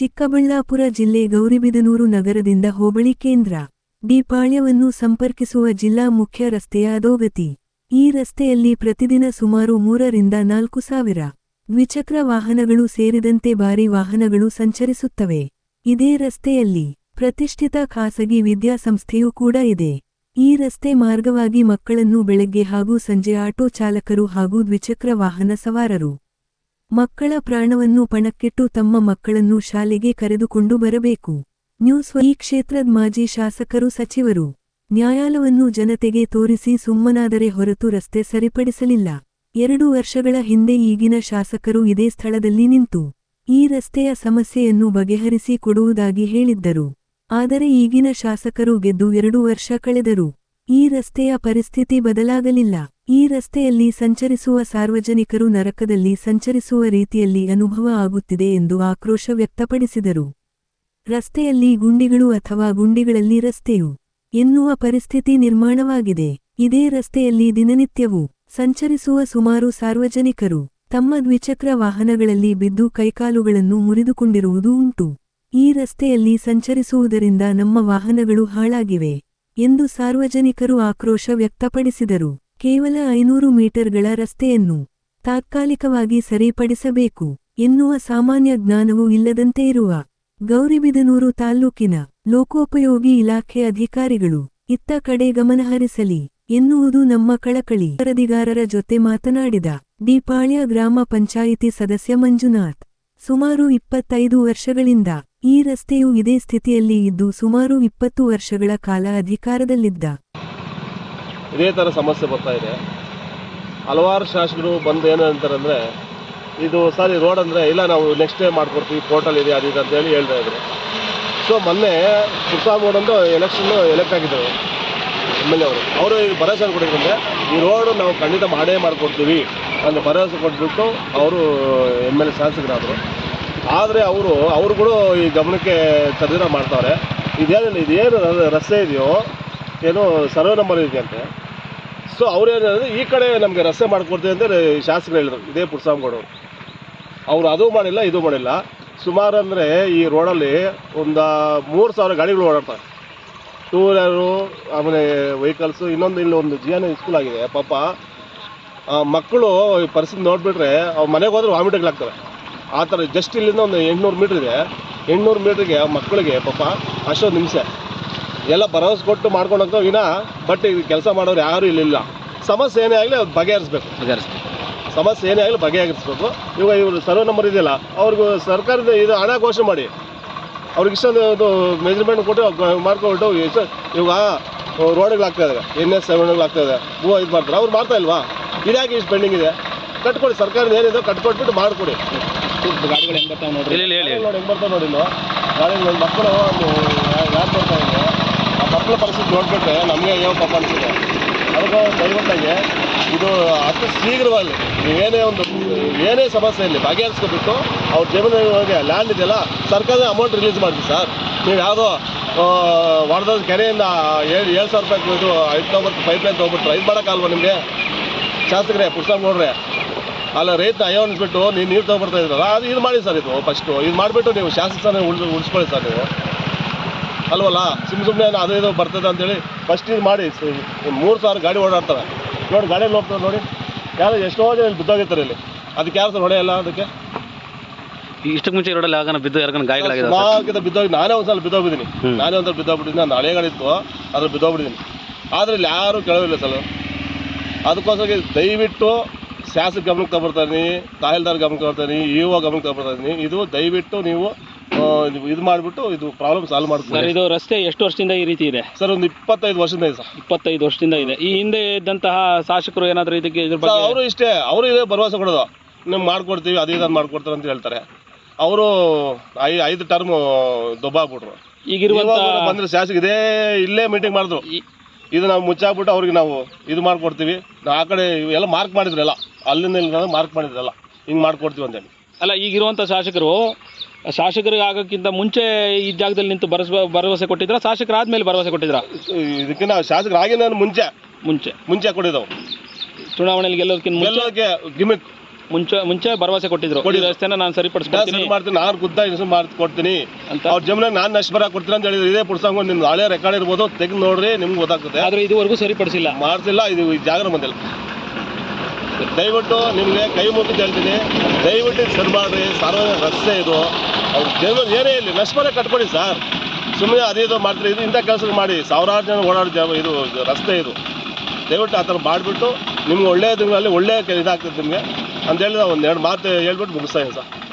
ಚಿಕ್ಕಬಳ್ಳಾಪುರ ಜಿಲ್ಲೆ ಗೌರಿಬಿದನೂರು ನಗರದಿಂದ ಹೋಬಳಿ ಕೇಂದ್ರ ಡಿಪಾಳ್ಯವನ್ನು ಸಂಪರ್ಕಿಸುವ ಜಿಲ್ಲಾ ಮುಖ್ಯ ರಸ್ತೆಯ ಅಧೋಗತಿ. ಈ ರಸ್ತೆಯಲ್ಲಿ ಪ್ರತಿದಿನ ಸುಮಾರು ಮೂರರಿಂದ ನಾಲ್ಕು ಸಾವಿರ ದ್ವಿಚಕ್ರ ವಾಹನಗಳು ಸೇರಿದಂತೆ ಭಾರಿ ವಾಹನಗಳು ಸಂಚರಿಸುತ್ತವೆ. ಇದೇ ರಸ್ತೆಯಲ್ಲಿ ಪ್ರತಿಷ್ಠಿತ ಖಾಸಗಿ ವಿದ್ಯಾಸಂಸ್ಥೆಯೂ ಕೂಡ ಇದೆ. ಈ ರಸ್ತೆ ಮಾರ್ಗವಾಗಿ ಮಕ್ಕಳನ್ನು ಬೆಳಗ್ಗೆ ಹಾಗೂ ಸಂಜೆ ಆಟೋ ಚಾಲಕರು ಹಾಗೂ ದ್ವಿಚಕ್ರ ವಾಹನ ಸವಾರರು ಮಕ್ಕಳ ಪ್ರಾಣವನ್ನು ಪಣಕ್ಕಿಟ್ಟು ತಮ್ಮ ಮಕ್ಕಳನ್ನು ಶಾಲೆಗೆ ಕರೆದುಕೊಂಡು ಬರಬೇಕು. ನ್ಯೂಸ್ ಈ ಕ್ಷೇತ್ರದ ಮಾಜಿ ಶಾಸಕರು ಸಚಿವರು, ನ್ಯಾಯಾಲಯವನ್ನು ಜನತೆಗೆ ತೋರಿಸಿ ಸುಮ್ಮನಾದರೆ ಹೊರತು ರಸ್ತೆ ಸರಿಪಡಿಸಲಿಲ್ಲ. ಎರಡು ವರ್ಷಗಳ ಹಿಂದೆ ಈಗಿನ ಶಾಸಕರು ಇದೇ ಸ್ಥಳದಲ್ಲಿ ನಿಂತು, ಈ ರಸ್ತೆಯ ಸಮಸ್ಯೆಯನ್ನು ಬಗೆಹರಿಸಿ ಕೊಡುವುದಾಗಿ ಹೇಳಿದ್ದರು. ಆದರೆ ಈಗಿನ ಶಾಸಕರು ಗೆದ್ದು ಎರಡು ವರ್ಷ ಕಳೆದರು. ಈ ರಸ್ತೆಯ ಪರಿಸ್ಥಿತಿ ಬದಲಾಗಲಿಲ್ಲ. ಈ ರಸ್ತೆಯಲ್ಲಿ ಸಂಚರಿಸುವ ಸಾರ್ವಜನಿಕರು ನರಕದಲ್ಲಿ ಸಂಚರಿಸುವ ರೀತಿಯಲ್ಲಿ ಅನುಭವ ಆಗುತ್ತಿದೆ ಎಂದು ಆಕ್ರೋಶ ವ್ಯಕ್ತಪಡಿಸಿದರು. ರಸ್ತೆಯಲ್ಲಿ ಗುಂಡಿಗಳು ಅಥವಾ ಗುಂಡಿಗಳಲ್ಲಿ ರಸ್ತೆಯು ಎನ್ನುವ ಪರಿಸ್ಥಿತಿ ನಿರ್ಮಾಣವಾಗಿದೆ. ಇದೇ ರಸ್ತೆಯಲ್ಲಿ ದಿನನಿತ್ಯವೂ ಸಂಚರಿಸುವ ಸುಮಾರು ಸಾರ್ವಜನಿಕರು ತಮ್ಮ ದ್ವಿಚಕ್ರ ವಾಹನಗಳಲ್ಲಿ ಬಿದ್ದು ಕೈಕಾಲುಗಳನ್ನು ಮುರಿದುಕೊಂಡಿರುವುದು ಉಂಟು. ಈ ರಸ್ತೆಯಲ್ಲಿ ಸಂಚರಿಸುವುದರಿಂದ ನಮ್ಮ ವಾಹನಗಳು ಹಾಳಾಗಿವೆ. ಎಂದು ಸಾರ್ವಜನಿಕರು ಆಕ್ರೋಶ ವ್ಯಕ್ತಪಡಿಸಿದರು. ಕೇವಲ ಐನೂರು ಮೀಟರ್ಗಳ ರಸ್ತೆಯನ್ನು ತಾತ್ಕಾಲಿಕವಾಗಿ ಸರಿಪಡಿಸಬೇಕು ಎನ್ನುವ ಸಾಮಾನ್ಯ ಜ್ಞಾನವೂ ಇಲ್ಲದಂತೆ ಇರುವ ಗೌರಿಬಿದನೂರು ತಾಲ್ಲೂಕಿನ ಲೋಕೋಪಯೋಗಿ ಇಲಾಖೆ ಅಧಿಕಾರಿಗಳು, ಇತ್ತ ಕಡೆ ಗಮನಹರಿಸಲಿ ಎನ್ನುವುದು ನಮ್ಮ ಕಳಕಳಿ. ವರದಿಗಾರರ ಜೊತೆ ಮಾತನಾಡಿದ ಡಿಪಾಳ್ಯ ಗ್ರಾಮ ಪಂಚಾಯಿತಿ ಸದಸ್ಯ ಮಂಜುನಾಥ್, ಸುಮಾರು ಇಪ್ಪತ್ತೈದು ವರ್ಷಗಳಿಂದ ಈ ರಸ್ತೆಯು ಇದೇ ಸ್ಥಿತಿಯಲ್ಲಿ ಇದ್ದು ಸುಮಾರು ಇಪ್ಪತ್ತು ವರ್ಷಗಳ ಕಾಲ ಅಧಿಕಾರದಲ್ಲಿದ್ದ. ಇದೇ ಥರ ಸಮಸ್ಯೆ ಬರ್ತಾ ಇದೆ. ಹಲವಾರು ಶಾಸಕರು ಬಂದು ಏನು ಇದು ಸರ್ ರೋಡ್ ಅಂದರೆ ಇಲ್ಲ, ನಾವು ನೆಕ್ಸ್ಟ್ ಡೇ ಮಾಡ್ಕೊಡ್ತೀವಿ ಪೋರ್ಟಲ್ ಇದೆ, ಅದು ಅಂತ ಹೇಳಿ ಹೇಳ್ತಾ ಇದ್ರು. ಸೊ ಮೊನ್ನೆ ಒಂದು ಎಲೆಕ್ಷನ್ ಎಲೆಕ್ಟ್ ಆಗಿದ್ದರು ಎಂ ಎಲ್ ಎ ಅವರು. ಅವರು ಈ ಭರವಸೆ ಕೊಟ್ಟಿದ್ರೆ ಈ ರೋಡು ನಾವು ಖಂಡಿತ ಮಾಡೇ ಮಾಡಿಕೊಡ್ತೀವಿ ಅಂತ ಭರವಸೆ ಕೊಟ್ಬಿಟ್ಟು ಅವರು ಎಂ ಎಲ್ ಎ ಶಾಸಕರಾದರು. ಆದರೆ ಅವರು, ಅವ್ರು ಕೂಡ ಈ ಗಮನಕ್ಕೆ ತರದಿರ ಮಾಡ್ತಾವ್ರೆ. ಇದೇನಿಲ್ಲ ಇದೇನು ರಸ್ತೆ ಇದೆಯೋ, ಏನೋ ಸರ್ವೆ ನಂಬರ್ ಇದೆಯಂತೆ, ಸೊ ಅವ್ರು ಏನಂದ್ರೆ ಈ ಕಡೆ ನಮಗೆ ರಸ್ತೆ ಮಾಡಿಕೊಡ್ತೀವಿ ಅಂತ ಶಾಸಕರು ಹೇಳಿದ್ರು, ಇದೇ ಪುರ್ಸಾಮ್ಗೌಡರು ಅವರು. ಅದು ಮಾಡಿಲ್ಲ, ಇದು ಮಾಡಿಲ್ಲ. ಸುಮಾರು ಅಂದರೆ ಈ ರೋಡಲ್ಲಿ ಒಂದು ಮೂರು ಸಾವಿರ ಗಾಡಿಗಳು ಓಡಾಡ್ತಾರೆ. ಟೂ ವೀಲರು, ಆಮೇಲೆ ವೆಹಿಕಲ್ಸು, ಇನ್ನೊಂದು ಇಲ್ಲಿ ಒಂದು ಜಿ ಎನ್ ಸ್ಕೂಲ್ ಆಗಿದೆ, ಪಾಪ. ಮಕ್ಕಳು ಪರಿಸ್ಥಿತಿ ನೋಡಿಬಿಟ್ರೆ, ಅವ್ರು ಮನೆಗೆ ಹೋದ್ರೆ ವಾಮಿಟಿಗ್ಲಾಗ್ತವೆ ಆ ಥರ ಜಸ್ಟ್ ಇಲ್ಲಿಂದ ಒಂದು ಎಂಟುನೂರು ಮೀಟ್ರ್ ಇದೆ. ಎಂಟುನೂರು ಮೀಟ್ರಿಗೆ ಮಕ್ಕಳಿಗೆ ಪಾಪ ಅಷ್ಟೊಂದು ನಿಮಿಷ ಎಲ್ಲ ಭರವಸೆ ಕೊಟ್ಟು ಮಾಡ್ಕೊಂಡು ಹೋಗ್ತಾವೆ. ವಿನ ಬಟ್ ಇದು ಕೆಲಸ ಮಾಡೋರು ಯಾರೂ ಇಲ್ಲಿಲ್ಲ. ಸಮಸ್ಯೆ ಏನೇ ಆಗಲಿ ಅದು ಬಗೆಹರಿಸ್ಬೇಕು. ಸಮಸ್ಯೆ ಏನೇ ಆಗಲಿ ಬಗೆಹರಿಸ್ಬೇಕು. ಇವಾಗ ಇವರು ಸರ್ವೆ ನಂಬರ್ ಇದೆಯಲ್ಲ ಅವ್ರಿಗೂ ಸರ್ಕಾರದ ಇದು ಹಣ ಘೋಷಣೆ ಮಾಡಿ. ಅವ್ರಿಗೆ ಇಷ್ಟೊಂದು ಇದು ಮೆಜರ್ಮೆಂಟ್ ಕೊಟ್ಟು ಮಾಡ್ಕೊಬಿಟ್ಟು ಇವಾಗ ರೋಡ್ಗಳಾಗ್ತಾ ಇದೆ ಎನ್ ಎಸ್ ಸೆವೆನ್ಗಳಾಗ್ತಾ ಇದೆ ಹೂವು ಇದು ಮಾಡ್ತಾರೆ. ಅವ್ರು ಮಾಡ್ತಾ ಇಲ್ವಾ? ಇದಾಗಿ ಇಷ್ಟು ಪೆಂಡಿಂಗ್ ಇದೆ. ಕಟ್ಕೊಡಿ. ಸರ್ಕಾರದ ಏನಿದೆ ಕಟ್ಕೊಟ್ಬಿಟ್ಟು ಮಾಡಿಕೊಡಿ. ಗಾಡಿಗಳು ಹೆಂಗ್ ಬರ್ತಾವೆ ನೋಡ್ರಿ? ಇಲ್ಲಿ ಹೇಳಿ ನೋಡಿ ಹೆಂಗೆ ಬರ್ತಾವೆ ನೋಡಿ ಗಾಡಿಗಳು ಗಾಡಿ ಮಕ್ಕಳು ಯಾರು ಬರ್ತಾ ಇದೆ ಆ ಮಕ್ಕಳ ಪರಿಸ್ಥಿತಿ ನೋಡ್ಬಿಟ್ರೆ ನಮಗೆ ಅಯ್ಯೋ ಪಾಪ ಅನ್ಸುತ್ತೆ. ಅದಕ್ಕೆ ದಯವಿಟ್ಟಾಗಿ ಇದು ಅಷ್ಟು ಶೀಘ್ರವಾಗಿ ನೀವೇನೇ ಒಂದು ಏನೇ ಸಮಸ್ಯೆ ಇಲ್ಲಿ ಬಗೆಹರಿಸ್ಕೊಬಿಟ್ಟು ಅವ್ರ ಜಮೀನಿಗೆ ಲ್ಯಾಂಡ್ ಇದೆಯಲ್ಲ ಸರ್ಕಾರದ ಅಮೌಂಟ್ ರಿಲೀಸ್ ಮಾಡಿದ್ವಿ ಸರ್ ನೀವು ಯಾವುದೋ ವಾರದ ಕೆರೆಯಿಂದ ಏಳು ಏಳು ಸಾವಿರ ರೂಪಾಯಿ ಇದು ಐದು ತೊಂಬತ್ತು ಪೈಪ್ ಲೈನ್ ತೊಗೊಬಿಟ್ರೆ ಇದು ಮಾಡೋಕ್ಕಲ್ವ ನಿಮಗೆ? ಶಾಸಕರೇ ಪುಸ್ತಕ ನೋಡ್ರೆ ಅಲ್ಲ ರೈತ ಅಯ್ಯೋ ಅನ್ಸ್ಬಿಟ್ಟು ನೀವು ನೀರು ತೊಗೊಬರ್ತಾ ಇದ್ರಲ್ಲ ಅದು ಇದು ಮಾಡಿ ಸರ್ ಇದು ಫಸ್ಟು ಇದು ಮಾಡಿಬಿಟ್ಟು ನೀವು ಶಾಸನ ಉಳಿದು ಉಳಿಸ್ಕೊಳ್ಳಿ ಸರ್ ನೀವು. ಅಲ್ವಲ್ಲ? ಸುಮ್ಮ ಸುಮ್ಮನೆ ಅದು ಇದು ಬರ್ತದೆ ಅಂತೇಳಿ ಫಸ್ಟ್ ಇದು ಮಾಡಿ. ಮೂರು ಸಾವಿರ ಗಾಡಿ ಓಡಾಡ್ತಾರೆ. ನೋಡಿ ಗಾಡಿಯಲ್ಲಿ ಹೋಗ್ತಾರೆ ನೋಡಿ. ಯಾರು ಎಷ್ಟೋ ಜನ ಇಲ್ಲಿ ಬಿದ್ದೋಗಿರ್ತಾರೆ ಇಲ್ಲಿ. ಅದಕ್ಕೆ ಯಾರು ಸರ್ ಹೊಡೆಯಲ್ಲ ಅದಕ್ಕೆ? ಇಷ್ಟಕ್ಕೆ ಮುಂಚೆ ರೋಡಲ್ಲಿ ಆಗನ ಬಿದ್ದು ಯಾರಿಗಾನ ಗಾಯಗಳಾಗಿದೆ? ಸುಮಾರು ಬಿದ್ದೋಗಿ ನಾನೇ ಒಂದ್ಸಲ ಬಿದ್ದೋಗಿದ್ದೀನಿ. ನಾನೇ ಒಂದು ಸಲ ಬಿದ್ದೋಗ್ಬಿಟ್ಟಿದ್ದೀನಿ. ನಾನು ಹಳೆಗಳಿತ್ತು ಅದ್ರಲ್ಲಿ ಬಿದ್ದೋಗ್ಬಿಟ್ಟಿದ್ದೀನಿ ಆದರೆ ಇಲ್ಲಿ ಯಾರೂ ಕೇಳೋದಿಲ್ಲ ಸರ್. ಅದಕ್ಕೋಸ್ಕರ ದಯವಿಟ್ಟು ಶಾಸಕ ಗಮನಕ್ಕೆ ತಗೊಬರ್ತಾನೆ ತಹಸೀಲ್ದಾರ್ ಗಮನಕ್ಕೆ ಬರ್ತಾನೆ ಇ ಒ ಗಮನಕ್ಕೆ ತಗೊಬರ್ತಾನೆ. ಇದು ದಯವಿಟ್ಟು ನೀವು ಇದು- ಮಾಡಿಬಿಟ್ಟು ಇದು ಪ್ರಾಬ್ಲಮ್ ಸಾಲ್ವ್ ಸರ್ ಇದು ರಸ್ತೆ ಎಷ್ಟು ವರ್ಷದಿಂದ ಈ ರೀತಿ ಇದೆ? ಸರ್ ಒಂದು ಇಪ್ಪತ್ತೈದು ವರ್ಷದಿಂದ ಇದೆ ಸರ್. ಇಪ್ಪತ್ತೈದು ವರ್ಷದಿಂದ ಇದೆ. ಈ ಹಿಂದೆ ಇದ್ದಂತಹ ಶಾಸಕರು ಏನಾದರೂ ಇದಕ್ಕೆ ಇದ್ರ ಬಗ್ಗೆ ಅವರು ಇಷ್ಟೇ. ಅವರು ಇದೇ ಭರವಸೆ ಕೊಡೋದು. ನಿಮ್ಗೆ ಮಾಡ್ಕೊಡ್ತೀವಿ ಅದೇ ಇದನ್ನು ಮಾಡ್ಕೊಡ್ತಾರೆ ಅಂತ ಹೇಳ್ತಾರೆ. ಅವರು ಐ ಐದು ಟರ್ಮ್ ದೊಬ್ಬಾಗ್ಬಿಟ್ರು ಈಗಿರುವ ಇವಾಗ ಬಂದ್ರೆ ಶಾಸಕ ಇದೇ ಇಲ್ಲೇ ಮೀಟಿಂಗ್ ಮಾಡಿದ್ರು. ಇದು ನಾವು ಮುಚ್ಚಾಕ್ಬಿಟ್ಟು ಅವ್ರಿಗೆ ನಾವು ಇದು ಮಾಡ್ಕೊಡ್ತೀವಿ. ನಾವು ಆ ಕಡೆ ಎಲ್ಲ ಮಾರ್ಕ್ ಮಾಡಿದ್ರಲ್ಲ ಅಲ್ಲಿಂದ ಮಾರ್ಕ್ ಮಾಡಿದ್ರಲ್ಲ ಹಿಂಗೆ ಮಾಡ್ಕೊಡ್ತೀವಿ ಅಂತೇಳಿ ಅಲ್ಲ ಈಗಿರುವಂಥ ಶಾಸಕರು ಶಾಸಕರಿಗೆ ಆಗೋಕ್ಕಿಂತ ಮುಂಚೆ ಈ ಜಾಗದಲ್ಲಿ ನಿಂತು ಭರವಸೆ ಭರವಸೆ ಕೊಟ್ಟಿದ್ರ? ಶಾಸಕರಾದ್ಮೇಲೆ ಭರವಸೆ ಕೊಟ್ಟಿದ್ರ? ಇದಕ್ಕಿಂತ ಶಾಸಕರಾಗಿಂದ ಮುಂಚೆ. ಮುಂಚೆ. ಮುಂಚೆ ಕೊಟ್ಟಿದ್ದವು. ಚುನಾವಣೆಯಲ್ಲಿ ಗೆಲ್ಲೋದಕ್ಕಿಂತ ಮುಂಚೆ? ಗಿಮಿಕ್ ಮುಂಚೆ ಮುಂಚೆ ಭರವಸೆ ಕೊಟ್ಟಿದ್ರು. ಕೊಡಿ. ರಸ್ತೆನ ನಾನು ಸರಿಪಡಿಸ್ಕೊಡ್ತೀನಿ. ಸರಿ ಮಾಡ್ತೀನಿ ನಾನು ಗುದ್ದ ಇನ್ಸು ಮಾಡಿ ಕೊಡ್ತೀನಿ ಅಂತ? ಅವ್ರ ಜಮೀನಾಗ ನಾನು ನಷ್ಟ ಕೊಡ್ತೀನಿ ಅಂತ ಹೇಳಿದ್ರು. ಇದೇ ಪುಡ್ಸಂಗ್ ನಿಮ್ಗೆ ಹಳೆ ರೆಕಾರ್ಡ್ ಇರ್ಬೋದು ತೆಗೆದು ನೋಡ್ರಿ ನಿಮ್ಗೆ ಗೊತ್ತಾಗುತ್ತೆ ಆದ್ರೆ ಇದುವರೆಗೂ ಸರಿಪಡಿಸಿಲ್ಲ. ಮಾಡ್ತಿಲ್ಲ ಇದು ಈ ಜಾಗರ ಬಂದಿಲ್ಲ. ದಯವಿಟ್ಟು ನಿಮಗೆ ಕೈ ಮುಗಿದು ಹೇಳ್ತೀನಿ. ದಯವಿಟ್ಟು ಇದು ಸರಿ ಮಾಡ್ರಿ. ಸಾರ್ವಜನಿಕ ರಸ್ತೆ ಇದು. ಅವ್ರ ಜನ ಏನೇ ಇಲ್ಲಿ ನಷ್ಟಮನೆ ಕಟ್ಕೊಡಿ ಸರ್. ಸುಮ್ಮನೆ ಅದೇ ಇದು ಮಾಡ್ತೀರಿ. ಇದು ಇಂಥ ಕೆಲಸ ಮಾಡಿ. ಸಾವಿರಾರು ಜನ ಓಡಾಡೋ ಜಾಗ ಇದು ರಸ್ತೆ ಇದು. ದಯವಿಟ್ಟು ಆ ಥರ ಮಾಡಿಬಿಟ್ಟು ನಿಮ್ಗೆ ಒಳ್ಳೆಯ ದಿನಗಳಲ್ಲಿ ಒಳ್ಳೆಯ ಇದಾಗ್ತದೆ ನಿಮಗೆ. ಅಂತ ಹೇಳಿದ ಒಂದು ಎರಡು ಮಾತು ಹೇಳ್ಬಿಟ್ಟು ಮುಗಿಸ್ತಾ ಸರ್.